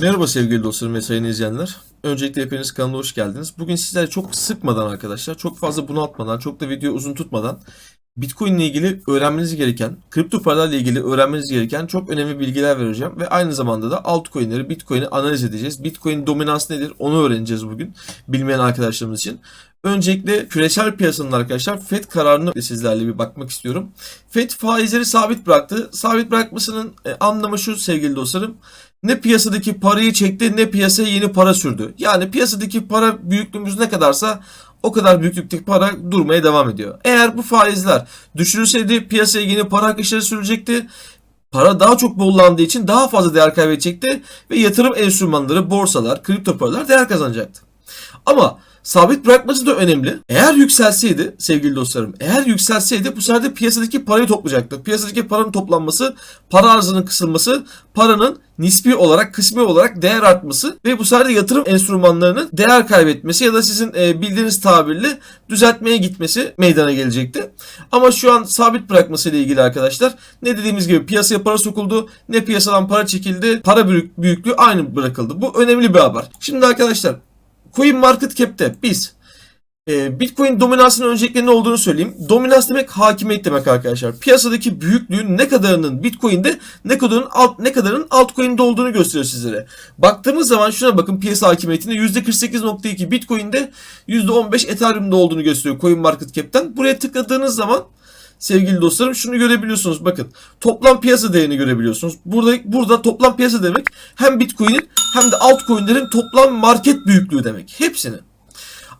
Merhaba sevgili dostlarım ve sayın izleyenler. Öncelikle hepiniz kanala hoş geldiniz. Bugün sizlere çok sıkmadan arkadaşlar, çok fazla bunaltmadan, çok da video uzun tutmadan Bitcoin ile ilgili öğrenmeniz gereken, kripto paralarla ilgili öğrenmeniz gereken çok önemli bilgiler vereceğim. Ve aynı zamanda da altcoin'leri, Bitcoin'i analiz edeceğiz. Bitcoin dominans nedir onu öğreneceğiz bugün bilmeyen arkadaşlarımız için. Öncelikle küresel piyasanın arkadaşlar FED kararını sizlerle bir bakmak istiyorum. FED faizleri sabit bıraktı. Sabit bırakmasının e, anlamı şu sevgili dostlarım. Ne piyasadaki parayı çekti ne piyasaya yeni para sürdü. Yani piyasadaki para büyüklüğümüz ne kadarsa o kadar büyüklükteki para durmaya devam ediyor. Eğer bu faizler düşürülseydi piyasaya yeni para akışları sürecekti. Para daha çok bollandığı için daha fazla değer kaybedecekti ve yatırım enstrümanları, borsalar, kripto paralar değer kazanacaktı. Ama sabit bırakması da önemli. Eğer yükselseydi sevgili dostlarım, eğer yükselseydi bu sefer de piyasadaki parayı toplayacaktı. Piyasadaki paranın toplanması, para arzının kısılması, paranın nispi olarak, kısmi olarak değer artması ve bu sefer de yatırım enstrümanlarının değer kaybetmesi ya da sizin e, bildiğiniz tabirle düzeltmeye gitmesi meydana gelecekti. Ama şu an sabit bırakması ile ilgili arkadaşlar ne dediğimiz gibi piyasaya para sokuldu, ne piyasadan para çekildi, para büyük, büyüklüğü aynı bırakıldı. Bu önemli bir haber. Şimdi arkadaşlar Coin Market Cap'te biz e, Bitcoin dominansının öncelikle ne olduğunu söyleyeyim. Dominans demek hakimiyet demek arkadaşlar. Piyasadaki büyüklüğün ne kadarının Bitcoin'de ne kadarının alt ne kadarının altcoin'de olduğunu gösteriyor sizlere. Baktığımız zaman şuna bakın piyasa hakimiyetinde %48.2 Bitcoin'de %15 Ethereum'da olduğunu gösteriyor Coin Market Cap'ten. Buraya tıkladığınız zaman sevgili dostlarım şunu görebiliyorsunuz. Bakın toplam piyasa değerini görebiliyorsunuz. Burada burada toplam piyasa demek hem Bitcoin'in hem de altcoin'lerin toplam market büyüklüğü demek. Hepsini.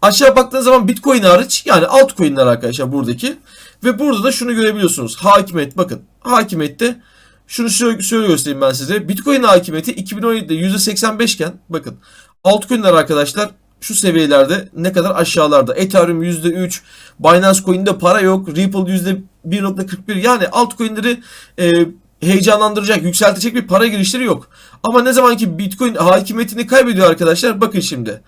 Aşağı baktığınız zaman Bitcoin hariç yani altcoin'ler arkadaşlar buradaki. Ve burada da şunu görebiliyorsunuz. Hakimiyet bakın. Hakimiyette şunu şöyle, göstereyim ben size. Bitcoin hakimiyeti 2017'de %85 iken bakın altcoin'ler arkadaşlar şu seviyelerde ne kadar aşağılarda. Ethereum %3, Binance Coin'de para yok, Ripple %1.41 yani altcoin'leri e, heyecanlandıracak, yükseltecek bir para girişleri yok. Ama ne zaman ki Bitcoin hakimiyetini kaybediyor arkadaşlar bakın şimdi.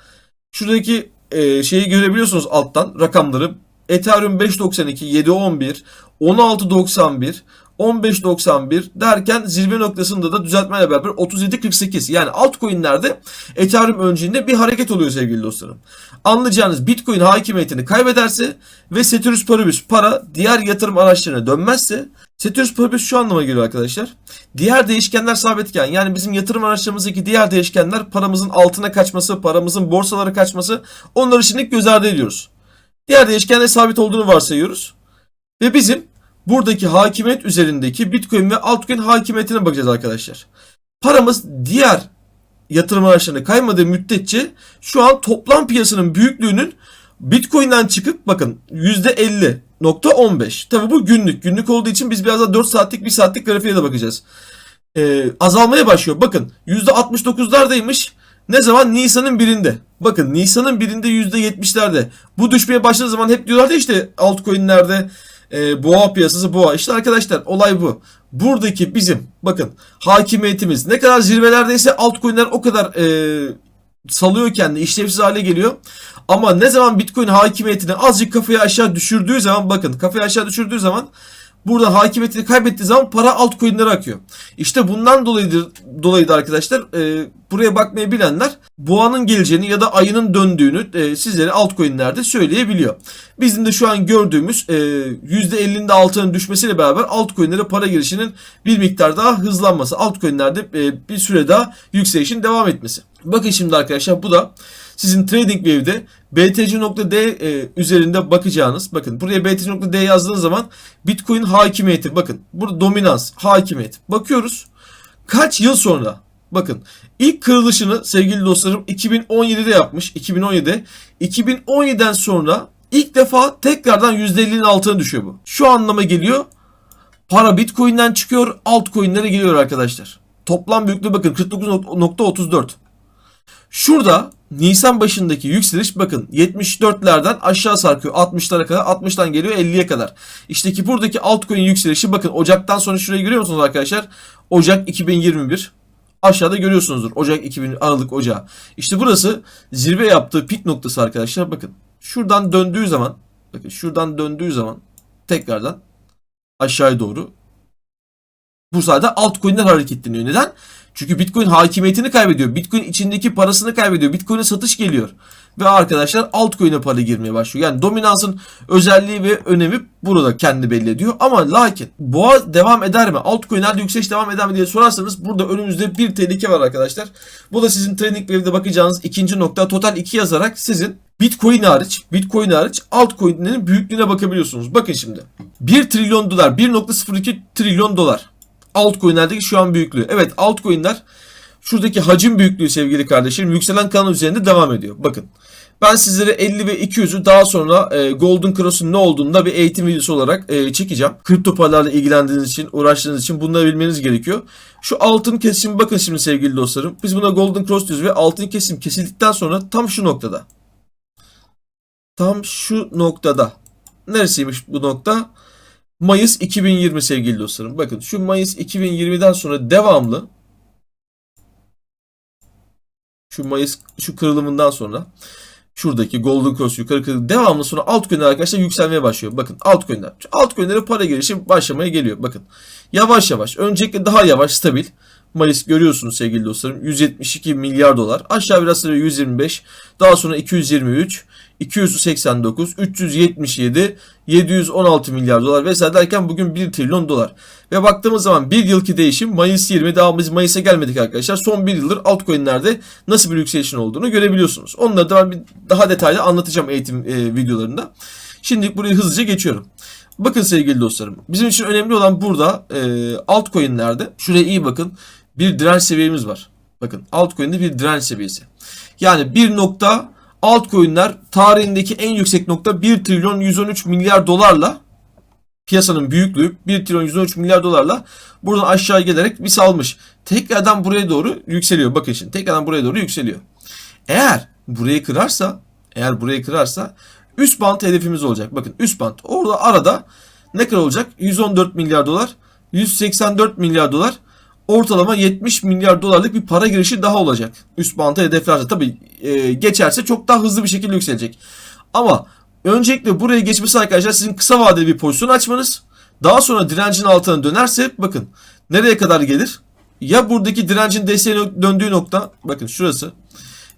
Şuradaki e, şeyi görebiliyorsunuz alttan rakamları. Ethereum 5.92, 7.11, 16.91, 15.91 derken zirve noktasında da düzeltmeyle beraber 37.48 yani altcoin'lerde Ethereum öncülüğünde bir hareket oluyor sevgili dostlarım. Anlayacağınız Bitcoin hakimiyetini kaybederse ve Ceteris Paribus para diğer yatırım araçlarına dönmezse Ceteris Paribus şu anlama geliyor arkadaşlar. Diğer değişkenler sabitken yani bizim yatırım araçlarımızdaki diğer değişkenler paramızın altına kaçması, paramızın borsalara kaçması onları şimdi göz ardı ediyoruz. Diğer değişkenler sabit olduğunu varsayıyoruz. Ve bizim buradaki hakimiyet üzerindeki Bitcoin ve altcoin hakimiyetine bakacağız arkadaşlar. Paramız diğer yatırım araçlarına kaymadığı müddetçe şu an toplam piyasanın büyüklüğünün Bitcoin'den çıkıp bakın %50.15. Tabi bu günlük. Günlük olduğu için biz biraz da 4 saatlik 1 saatlik grafiğe de bakacağız. Ee, azalmaya başlıyor. Bakın %69'lardaymış. Ne zaman? Nisan'ın birinde. Bakın Nisan'ın birinde %70'lerde. Bu düşmeye başladığı zaman hep diyorlardı işte altcoin'lerde e, boğa piyasası boğa. İşte arkadaşlar olay bu. Buradaki bizim bakın hakimiyetimiz ne kadar zirvelerdeyse altcoin'ler o kadar e, salıyor kendini işlevsiz hale geliyor. Ama ne zaman Bitcoin hakimiyetini azıcık kafayı aşağı düşürdüğü zaman bakın kafayı aşağı düşürdüğü zaman burada hakimiyetini kaybettiği zaman para altcoin'lere akıyor. İşte bundan dolayıdır dolayı da arkadaşlar e, buraya bakmayı bilenler boğanın geleceğini ya da ayının döndüğünü e, sizlere altcoin'lerde söyleyebiliyor. Bizim de şu an gördüğümüz e, %50'nin de altının düşmesiyle beraber altcoin'lere para girişinin bir miktar daha hızlanması. Altcoin'lerde e, bir süre daha yükselişin devam etmesi. Bakın şimdi arkadaşlar bu da sizin TradingView'de BTC.D e, üzerinde bakacağınız bakın buraya BTC.D yazdığınız zaman Bitcoin hakimiyeti bakın burada dominans hakimiyet. Bakıyoruz kaç yıl sonra bakın ilk kırılışını sevgili dostlarım 2017'de yapmış 2017'de 2017'den sonra ilk defa tekrardan %50'nin altına düşüyor bu. Şu anlama geliyor para Bitcoin'den çıkıyor altcoin'lere geliyor arkadaşlar. Toplam büyüklüğü bakın 49.34 Şurada Nisan başındaki yükseliş bakın 74'lerden aşağı sarkıyor 60'lara kadar 60'tan geliyor 50'ye kadar. İşte ki buradaki altcoin yükselişi bakın Ocak'tan sonra şurayı görüyor musunuz arkadaşlar? Ocak 2021 aşağıda görüyorsunuzdur Ocak 2000 Aralık Ocağı. İşte burası zirve yaptığı pik noktası arkadaşlar bakın. Şuradan döndüğü zaman bakın şuradan döndüğü zaman tekrardan aşağıya doğru Bu sayede altcoin'ler hareketleniyor. Neden? Çünkü Bitcoin hakimiyetini kaybediyor. Bitcoin içindeki parasını kaybediyor. Bitcoin'e satış geliyor. Ve arkadaşlar altcoin'e para girmeye başlıyor. Yani dominansın özelliği ve önemi burada kendi belli ediyor. Ama lakin boğa devam eder mi? Altcoin'lerde yükseliş devam eder mi diye sorarsanız burada önümüzde bir tehlike var arkadaşlar. Bu da sizin Trading Wave'de bakacağınız ikinci nokta. Total 2 yazarak sizin Bitcoin hariç, Bitcoin hariç altcoin'lerin büyüklüğüne bakabiliyorsunuz. Bakın şimdi. 1 trilyon dolar, 1.02 trilyon dolar. Altcoin'lerdeki şu an büyüklüğü. Evet altcoin'ler şuradaki hacim büyüklüğü sevgili kardeşlerim yükselen kanal üzerinde devam ediyor. Bakın. Ben sizlere 50 ve 200'ü daha sonra e, Golden Cross'un ne olduğunu da bir eğitim videosu olarak e, çekeceğim. Kripto paralarla ilgilendiğiniz için, uğraştığınız için bunları bilmeniz gerekiyor. Şu altın kesim bakın şimdi sevgili dostlarım. Biz buna Golden Cross diyoruz ve altın kesim kesildikten sonra tam şu noktada. Tam şu noktada. Neresiymiş bu nokta? Mayıs 2020 sevgili dostlarım. Bakın şu Mayıs 2020'den sonra devamlı şu Mayıs şu kırılımından sonra şuradaki Golden Cross yukarı kırılım devamlı sonra altcoin'ler arkadaşlar yükselmeye başlıyor. Bakın altcoin'ler. Altcoin'lere para girişi başlamaya geliyor. Bakın. Yavaş yavaş. Öncelikle daha yavaş stabil. Mayıs görüyorsunuz sevgili dostlarım. 172 milyar dolar. Aşağı biraz sonra 125. Daha sonra 223. 289, 377, 716 milyar dolar vesaire derken bugün 1 trilyon dolar. Ve baktığımız zaman bir yılki değişim Mayıs 20 daha biz Mayıs'a gelmedik arkadaşlar. Son bir yıldır altcoin'lerde nasıl bir yükselişin olduğunu görebiliyorsunuz. Onları da ben daha detaylı anlatacağım eğitim e, videolarında. Şimdi burayı hızlıca geçiyorum. Bakın sevgili dostlarım. Bizim için önemli olan burada e, altcoin'lerde şuraya iyi bakın. Bir direnç seviyemiz var. Bakın altcoin'de bir direnç seviyesi. Yani bir nokta altcoin'ler tarihindeki en yüksek nokta 1 trilyon 113 milyar dolarla piyasanın büyüklüğü 1 trilyon 113 milyar dolarla buradan aşağı gelerek bir salmış. Tekrardan buraya doğru yükseliyor. Bakın şimdi tekrardan buraya doğru yükseliyor. Eğer burayı kırarsa eğer burayı kırarsa üst bant hedefimiz olacak. Bakın üst bant. Orada arada ne kadar olacak? 114 milyar dolar, 184 milyar dolar ortalama 70 milyar dolarlık bir para girişi daha olacak. Üst banta hedeflerse tabii e, geçerse çok daha hızlı bir şekilde yükselecek. Ama öncelikle buraya geçmesi arkadaşlar sizin kısa vadeli bir pozisyon açmanız. Daha sonra direncin altına dönerse bakın nereye kadar gelir? Ya buradaki direncin desteğe döndüğü nokta bakın şurası.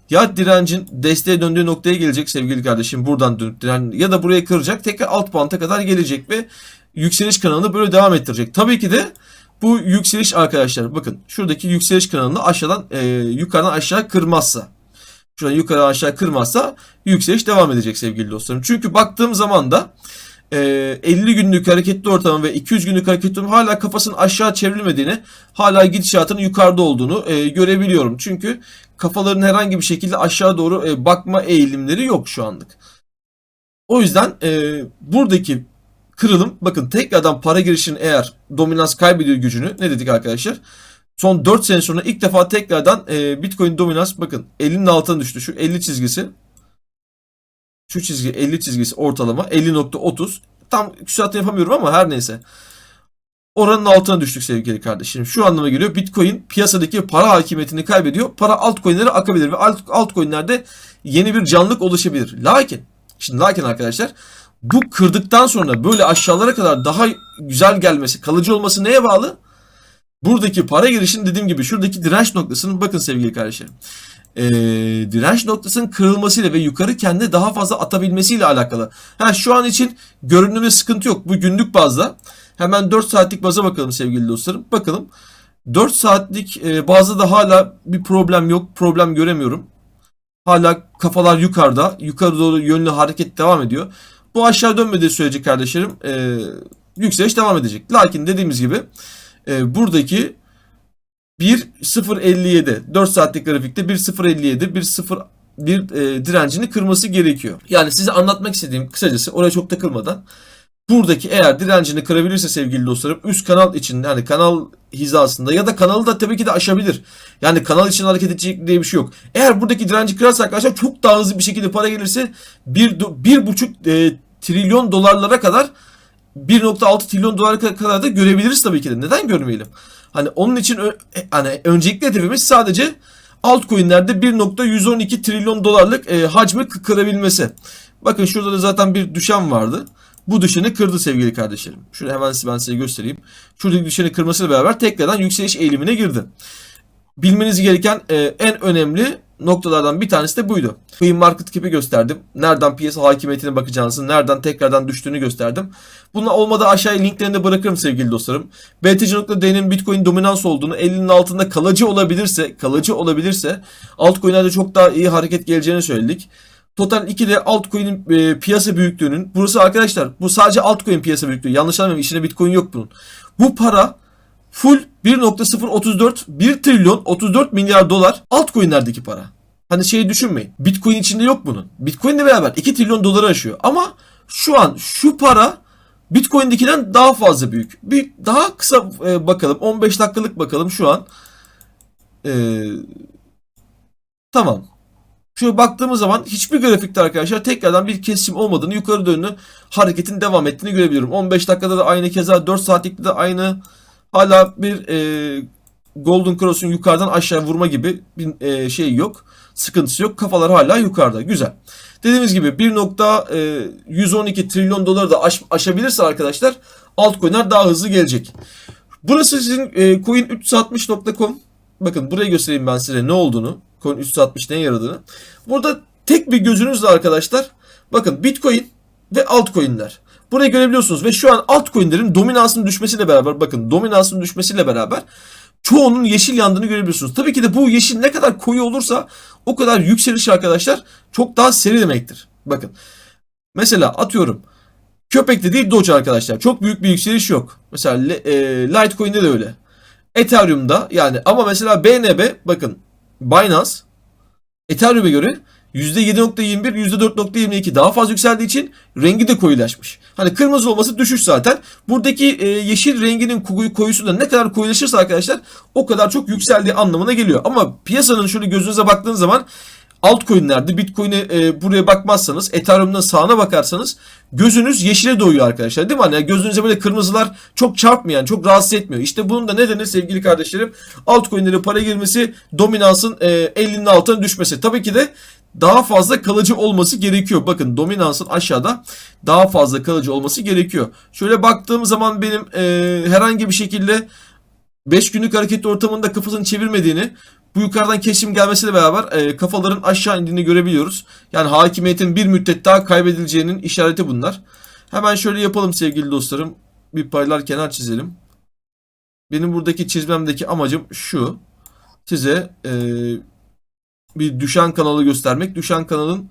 Ya direncin desteğe döndüğü noktaya gelecek sevgili kardeşim buradan dönüp diren ya da buraya kıracak tekrar alt banta kadar gelecek ve yükseliş kanalını böyle devam ettirecek. Tabii ki de bu yükseliş arkadaşlar bakın şuradaki yükseliş kanalını aşağıdan e, yukarıdan aşağı kırmazsa şuradan yukarı aşağı kırmazsa yükseliş devam edecek sevgili dostlarım. Çünkü baktığım zaman da e, 50 günlük hareketli ortamı ve 200 günlük hareketli ortamı hala kafasının aşağı çevrilmediğini hala gidişatının yukarıda olduğunu e, görebiliyorum. Çünkü kafaların herhangi bir şekilde aşağı doğru e, bakma eğilimleri yok şu anlık. O yüzden e, buradaki kırılım bakın tekrardan para girişinin eğer dominans kaybediyor gücünü ne dedik arkadaşlar? Son 4 sene sonra ilk defa tekrardan e, Bitcoin dominans bakın 50'nin altına düştü. Şu 50 çizgisi şu çizgi 50 çizgisi ortalama 50.30 tam küsuratı yapamıyorum ama her neyse. Oranın altına düştük sevgili kardeşlerim. Şu anlama geliyor. Bitcoin piyasadaki para hakimiyetini kaybediyor. Para altcoin'lere akabilir ve alt, altcoin'lerde yeni bir canlılık oluşabilir. Lakin şimdi lakin arkadaşlar bu kırdıktan sonra böyle aşağılara kadar daha güzel gelmesi, kalıcı olması neye bağlı? Buradaki para girişin dediğim gibi şuradaki direnç noktasının bakın sevgili kardeşlerim. Ee, direnç noktasının kırılmasıyla ve yukarı kendi daha fazla atabilmesiyle alakalı. Ha şu an için görünümde sıkıntı yok. Bu günlük bazda. Hemen 4 saatlik baza bakalım sevgili dostlarım. Bakalım. 4 saatlik e, bazda da hala bir problem yok. Problem göremiyorum. Hala kafalar yukarıda. Yukarı doğru yönlü hareket devam ediyor. Bu aşağı dönmediği sürece kardeşlerim e, yükseliş devam edecek. Lakin dediğimiz gibi e, buradaki 1.057 4 saatlik grafikte 1.057 1.0 bir e, direncini kırması gerekiyor. Yani size anlatmak istediğim kısacası oraya çok takılmadan buradaki eğer direncini kırabilirse sevgili dostlarım üst kanal için yani kanal hizasında ya da kanalı da tabii ki de aşabilir. Yani kanal için hareket edecek diye bir şey yok. Eğer buradaki direnci kırarsa arkadaşlar çok daha hızlı bir şekilde para gelirse 1,5 e, trilyon dolarlara kadar 1.6 trilyon dolara kadar da görebiliriz tabii ki de. Neden görmeyelim? Hani onun için e, hani öncelikli hedefimiz sadece altcoin'lerde 1.112 trilyon dolarlık e, hacmi kırabilmesi. Bakın şurada da zaten bir düşen vardı. bu düşeni kırdı sevgili kardeşlerim. Şunu hemen ben size göstereyim. Şuradaki düşeni kırmasıyla beraber tekrardan yükseliş eğilimine girdi. Bilmeniz gereken e, en önemli noktalardan bir tanesi de buydu. Coin Market Cap'i gösterdim. Nereden piyasa hakimiyetine bakacağınızı, nereden tekrardan düştüğünü gösterdim. Bununla olmadı aşağıya linklerini de bırakırım sevgili dostlarım. BTC.D'nin Bitcoin dominans olduğunu, elinin altında kalıcı olabilirse, kalıcı olabilirse altcoin'lerde çok daha iyi hareket geleceğini söyledik. Total 2'de altcoin'in e, piyasa büyüklüğünün, burası arkadaşlar bu sadece altcoin piyasa büyüklüğü. Yanlış anlamayın içinde Bitcoin yok bunun. Bu para full 1.034 1 trilyon 34 milyar dolar altcoin'lerdeki para. Hani şeyi düşünmeyin. Bitcoin içinde yok bunun. Bitcoin'le beraber 2 trilyon doları aşıyor. Ama şu an şu para Bitcoin'dekinden daha fazla büyük. Bir daha kısa e, bakalım. 15 dakikalık bakalım şu an. E, tamam. Şöyle baktığımız zaman hiçbir grafikte arkadaşlar tekrardan bir kesim olmadığını, yukarı dönü hareketin devam ettiğini görebiliyorum. 15 dakikada da aynı keza 4 saatlikte de aynı hala bir e, Golden Cross'un yukarıdan aşağı vurma gibi bir e, şey yok. Sıkıntısı yok. Kafalar hala yukarıda. Güzel. Dediğimiz gibi 1.112 trilyon doları da aş, aşabilirse arkadaşlar altcoin'ler daha hızlı gelecek. Burası sizin e, coin360.com. Bakın buraya göstereyim ben size ne olduğunu. Coin 360 neye yaradığını. Burada tek bir gözünüzle arkadaşlar. Bakın Bitcoin ve altcoin'ler. Burayı görebiliyorsunuz ve şu an altcoin'lerin dominansının düşmesiyle beraber bakın dominansının düşmesiyle beraber çoğunun yeşil yandığını görebiliyorsunuz. Tabii ki de bu yeşil ne kadar koyu olursa o kadar yükseliş arkadaşlar çok daha seri demektir. Bakın. Mesela atıyorum köpekte değil Doge arkadaşlar. Çok büyük bir yükseliş yok. Mesela e, Litecoin'de de öyle. Ethereum'da yani ama mesela BNB bakın Binance Ethereum'e göre %7.21, %4.22 daha fazla yükseldiği için rengi de koyulaşmış. Hani kırmızı olması düşüş zaten. Buradaki e, yeşil renginin koyu, koyusu da ne kadar koyulaşırsa arkadaşlar o kadar çok yükseldiği anlamına geliyor. Ama piyasanın şöyle gözünüze baktığınız zaman altcoin'lerde Bitcoin'e e, buraya bakmazsanız Ethereum'dan sağına bakarsanız gözünüz yeşile doyuyor arkadaşlar değil mi? Hani gözünüze böyle kırmızılar çok çarpmayan, çok rahatsız etmiyor. İşte bunun da nedeni sevgili kardeşlerim altcoin'lere para girmesi, dominansın e, 50'nin altına düşmesi. Tabii ki de daha fazla kalıcı olması gerekiyor. Bakın dominansın aşağıda daha fazla kalıcı olması gerekiyor. Şöyle baktığım zaman benim e, herhangi bir şekilde 5 günlük hareket ortamında kafasını çevirmediğini bu yukarıdan kesim gelmesiyle beraber e, kafaların aşağı indiğini görebiliyoruz. Yani hakimiyetin bir müddet daha kaybedileceğinin işareti bunlar. Hemen şöyle yapalım sevgili dostlarım. Bir paylar kenar çizelim. Benim buradaki çizmemdeki amacım şu. Size e, bir düşen kanalı göstermek. Düşen kanalın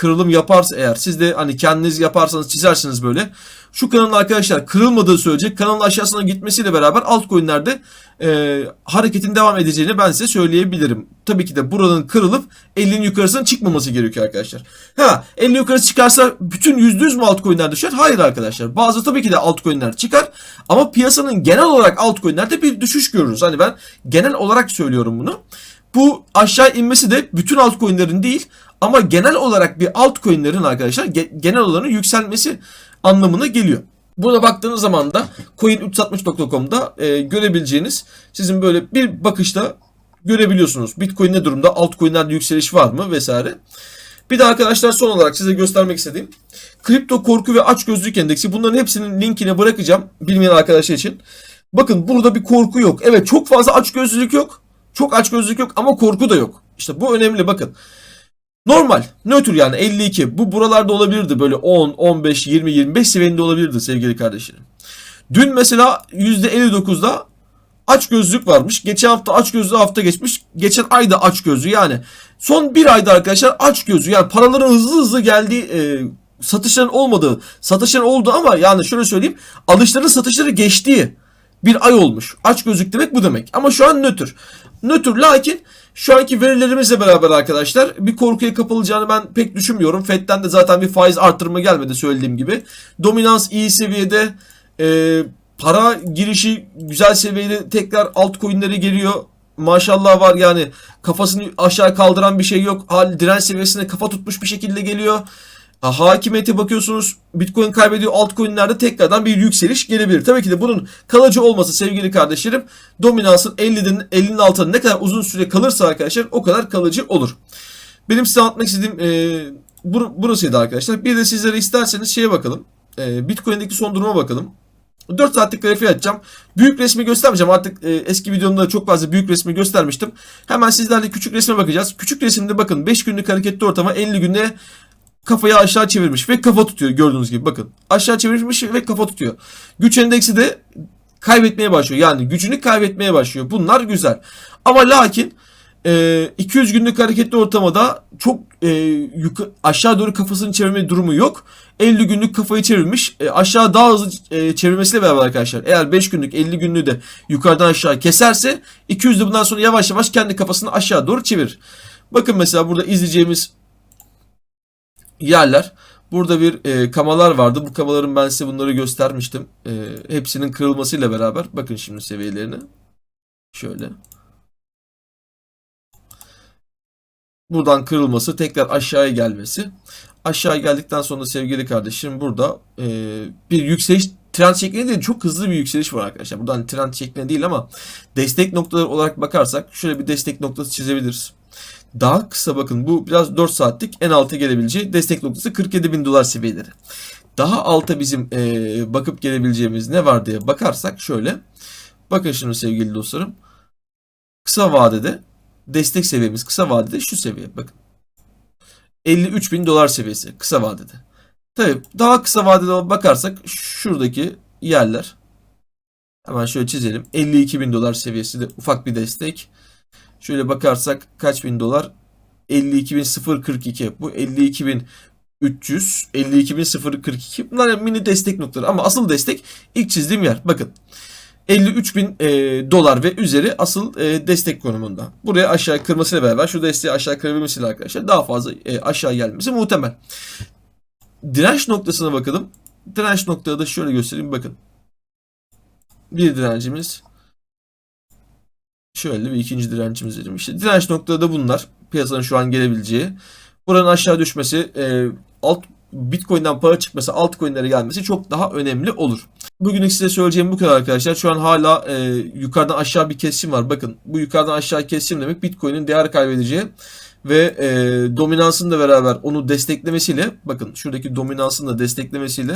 kırılım yaparsa eğer siz de hani kendiniz yaparsanız çizersiniz böyle. Şu kanalın arkadaşlar kırılmadığı sürece kanalın aşağısına gitmesiyle beraber altcoin'lerde e, hareketin devam edeceğini ben size söyleyebilirim. Tabii ki de buranın kırılıp 50'nin yukarısına çıkmaması gerekiyor arkadaşlar. Ha 50 yukarısı çıkarsa bütün %100 mü altcoin'ler düşer? Hayır arkadaşlar. Bazı tabii ki de altcoin'ler çıkar ama piyasanın genel olarak altcoin'lerde bir düşüş görürüz. Hani ben genel olarak söylüyorum bunu. Bu aşağı inmesi de bütün altcoin'lerin değil ama genel olarak bir altcoin'lerin arkadaşlar ge- genel olarak yükselmesi anlamına geliyor. Burada baktığınız zaman da coin360.com'da e, görebileceğiniz sizin böyle bir bakışta görebiliyorsunuz. Bitcoin ne durumda? Altcoin'lerde yükseliş var mı vesaire. Bir de arkadaşlar son olarak size göstermek istediğim kripto korku ve açgözlülük endeksi. Bunların hepsinin linkini bırakacağım bilmeyen arkadaşlar için. Bakın burada bir korku yok. Evet çok fazla açgözlülük yok. Çok açgözlülük yok ama korku da yok. İşte bu önemli bakın. Normal, nötr yani 52. Bu buralarda olabilirdi böyle 10, 15, 20, 25 seviyende olabilirdi sevgili kardeşlerim. Dün mesela %59'da aç gözlük varmış. Geçen hafta aç gözlü hafta geçmiş. Geçen ayda aç gözlü yani. Son bir ayda arkadaşlar aç gözlü yani paraların hızlı hızlı geldiği e, satışların olmadığı, satışların oldu ama yani şöyle söyleyeyim alışların satışları geçtiği bir ay olmuş. Aç gözlük demek bu demek. Ama şu an nötr. Nötr lakin şu anki verilerimizle beraber arkadaşlar bir korkuya kapılacağını ben pek düşünmüyorum. FED'den de zaten bir faiz artırımı gelmedi söylediğim gibi. Dominans iyi seviyede. E, para girişi güzel seviyede tekrar altcoin'lere geliyor. Maşallah var yani kafasını aşağı kaldıran bir şey yok. Hal direnç seviyesine kafa tutmuş bir şekilde geliyor. Hakimiyete bakıyorsunuz Bitcoin kaybediyor altcoin'lerde tekrardan bir yükseliş gelebilir. Tabii ki de bunun kalıcı olması sevgili kardeşlerim dominansın 50'nin 50'nin altında ne kadar uzun süre kalırsa arkadaşlar o kadar kalıcı olur. Benim size anlatmak istediğim e, bur burasıydı arkadaşlar. Bir de sizlere isterseniz şeye bakalım. e, Bitcoin'deki son duruma bakalım. 4 saatlik grafiği açacağım. Büyük resmi göstermeyeceğim. Artık e, eski videomda çok fazla büyük resmi göstermiştim. Hemen sizlerle küçük resme bakacağız. Küçük resimde bakın 5 günlük hareketli ortama 50 günde kafayı aşağı çevirmiş ve kafa tutuyor gördüğünüz gibi bakın. Aşağı çevirmiş ve kafa tutuyor. Güç endeksi de kaybetmeye başlıyor. Yani gücünü kaybetmeye başlıyor. Bunlar güzel. Ama lakin e, 200 günlük hareketli ortamada çok e, yuka- aşağı doğru kafasını çevirme durumu yok. 50 günlük kafayı çevirmiş. E, aşağı daha hızlı e, çevirmesiyle beraber arkadaşlar. Eğer 5 günlük 50 günlüğü de yukarıdan aşağı keserse 200 de bundan sonra yavaş yavaş kendi kafasını aşağı doğru çevirir. Bakın mesela burada izleyeceğimiz yerler. Burada bir e, kamalar vardı. Bu kamaların ben size bunları göstermiştim. E, hepsinin kırılmasıyla beraber. Bakın şimdi seviyelerini. Şöyle. Buradan kırılması, tekrar aşağıya gelmesi. Aşağı geldikten sonra sevgili kardeşim burada e, bir yükseliş trend şeklinde değil çok hızlı bir yükseliş var arkadaşlar. Buradan trend şeklinde değil ama destek noktaları olarak bakarsak şöyle bir destek noktası çizebiliriz. Daha kısa bakın bu biraz 4 saatlik en alta gelebileceği destek noktası 47 bin dolar seviyeleri. Daha alta bizim e, bakıp gelebileceğimiz ne var diye bakarsak şöyle. Bakın şimdi sevgili dostlarım. Kısa vadede destek seviyemiz kısa vadede şu seviye bakın. 53 bin dolar seviyesi kısa vadede. Tabii daha kısa vadede bakarsak şuradaki yerler hemen şöyle çizelim. 52 bin dolar seviyesi de ufak bir destek. Şöyle bakarsak kaç bin dolar? 52.042 bu 52.300 52.042 bunlar mini destek noktaları ama asıl destek ilk çizdiğim yer bakın 53 bin e, dolar ve üzeri asıl e, destek konumunda. Buraya aşağı kırmasıyla beraber şu desteği aşağı kırabilmesiyle arkadaşlar daha fazla e, aşağı gelmesi muhtemel. Direnç noktasına bakalım. Direnç noktada da şöyle göstereyim bakın. Bir direncimiz. Şöyle bir ikinci direncimiz dedim. İşte direnç noktada da bunlar. Piyasanın şu an gelebileceği. Buranın aşağı düşmesi, e, alt Bitcoin'den para çıkması, altcoin'lere gelmesi çok daha önemli olur. Bugünlük size söyleyeceğim bu kadar arkadaşlar. Şu an hala e, yukarıdan aşağı bir kesim var. Bakın bu yukarıdan aşağı kesim demek Bitcoin'in değer kaybedeceği ve e, dominansın da beraber onu desteklemesiyle bakın şuradaki dominansın da desteklemesiyle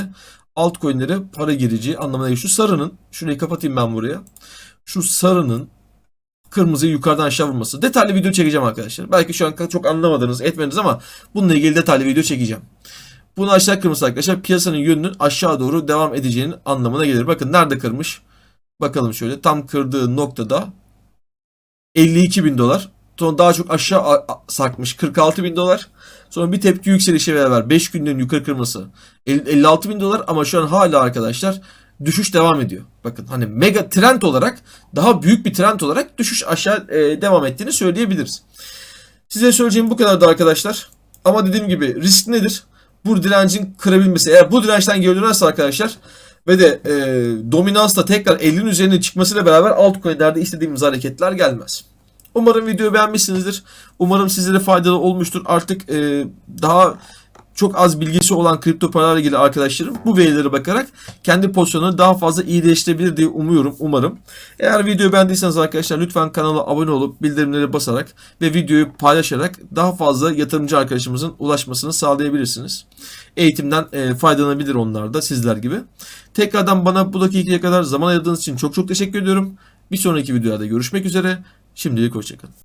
altcoin'lere para gireceği anlamına geliyor. Şu sarının şurayı kapatayım ben buraya. Şu sarının kırmızıyı yukarıdan aşağı vurması. Detaylı video çekeceğim arkadaşlar. Belki şu an çok anlamadınız, etmediniz ama bununla ilgili detaylı video çekeceğim. Bunu aşağı kırması arkadaşlar piyasanın yönünün aşağı doğru devam edeceğinin anlamına gelir. Bakın nerede kırmış? Bakalım şöyle tam kırdığı noktada 52 bin dolar. Sonra daha çok aşağı sarkmış 46 bin dolar. Sonra bir tepki yükselişe beraber 5 günlüğün yukarı kırması 50 56 bin dolar ama şu an hala arkadaşlar düşüş devam ediyor. Bakın hani mega trend olarak daha büyük bir trend olarak düşüş aşağı e, devam ettiğini söyleyebiliriz. Size söyleyeceğim bu kadardı arkadaşlar. Ama dediğim gibi risk nedir? Bu direncin kırabilmesi. Eğer bu dirençten geri dönerse arkadaşlar ve de e, dominans da tekrar 50'nin üzerine çıkmasıyla beraber altcoin'lerde istediğimiz hareketler gelmez. Umarım videoyu beğenmişsinizdir. Umarım sizlere faydalı olmuştur. Artık e, daha çok az bilgisi olan kripto paralarla ilgili arkadaşlarım bu verilere bakarak kendi pozisyonunu daha fazla iyileştirebilir diye umuyorum, umarım. Eğer videoyu beğendiyseniz arkadaşlar lütfen kanala abone olup bildirimleri basarak ve videoyu paylaşarak daha fazla yatırımcı arkadaşımızın ulaşmasını sağlayabilirsiniz. Eğitimden e, faydalanabilir onlar da sizler gibi. Tekrardan bana bu dakikaya kadar zaman ayırdığınız için çok çok teşekkür ediyorum. Bir sonraki videoda görüşmek üzere. Şimdilik hoşçakalın.